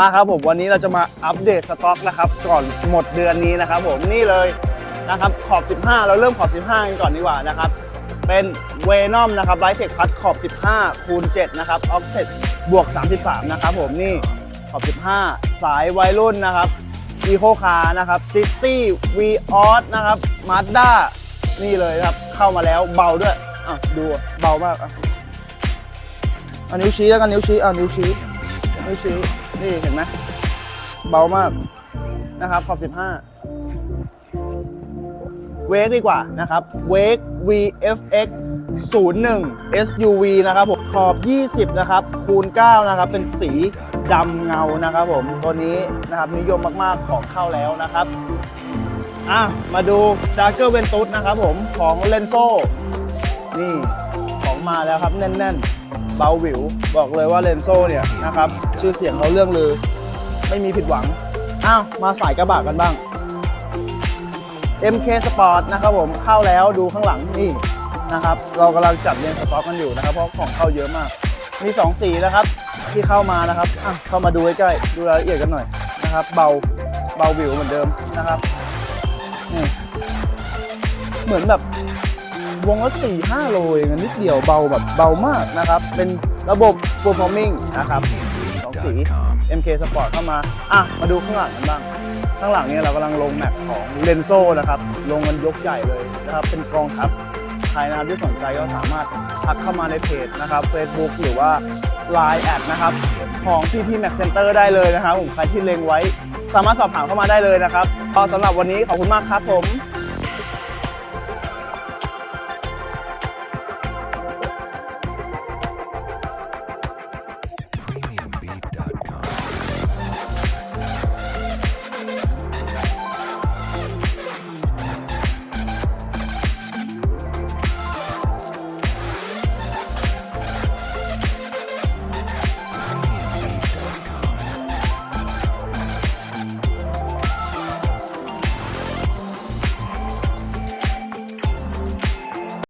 มาครับผมวันนี้เราจะมาอัปเดตสต็อกนะครับก่อนหมดเดือนนี้นะครับ ผมนี่เลยนะครับขอบ 15 เราเริ่มขอบ 15 กันก่อนดีกว่านะครับ เป็นเวนอมนะครับไลท์เทคพัดขอบ 15 คูณ 7 นะครับออฟเซ็ตบวก 33 นะครับผมนี่ขอบ 15 สายวัยรุ่นนะครับอีโคคาร์นะครับซิตี้วีออสนะครับมาสด้านี่เลยครับ เข้ามาแล้วเบาด้วยอะดูเบามากอะอันนิ้วชี้แล้วกันนิ้วชี้อะนิ้วชี้นิ้วชี้ นี่เห็นไหมเบามากนะครับขอบ 15 เวกดีกว่านะครับ เวก VFX 01 SUV นะครับผมขอบ 20 นะครับ คูณ 9 นะครับ เป็นสีดำเงานะครับผม ตัวนี้นะครับนิยมมากๆของเข้าแล้วนะครับอะมาดู j a g g e r Ventus นะครับผมของ l e n f o นี่ ของมาแล้วครับแน่น ๆ เบาวิว บอกเลยว่า l e n f o เนี่ยนะครับชื่อเสียงเขาเรื่องลือ ไม่มีผิดหวัง อ้าว มาสายกระบะกันบ้าง MK Sport นะครับผมเข้าแล้วดูข้างหลังนี่นะครับเรากำลังจัดเรียงสต็อกกันอยู่นะครับ เพราะของเข้าเยอะมาก มี 2 สีนะครับที่เข้ามานะครับอะเข้ามาดูใกล้ๆดูรายละเอียดกันหน่อยนะครับ เบาเบาวิวเหมือนเดิมนะครับนี่เหมือนแบบ วงละสี่ห้าโลเองอะนิดเดียวเบาแบบเบามากนะครับ เป็นระบบ performing นะครับสองสี MK Sport เข้ามาอะมาดูข้างหลังกันบ้าง ข้างหลังเนี่ยเรากำลังลงแมปของเลนโซนะครับ ลงกันยกใหญ่เลยนะครับ เป็นกองทัพใครนะครับที่สนใจก็สามารถทักเข้ามาในเพจนะครับ Facebook หรือว่า Line แอดนะครับ ของ PP Max Center ได้เลยนะครับผมใครที่เล็งไว้ สามารถสอบถามเข้ามาได้เลยนะครับก็สำหรับวันนี้ขอบคุณมากครับผม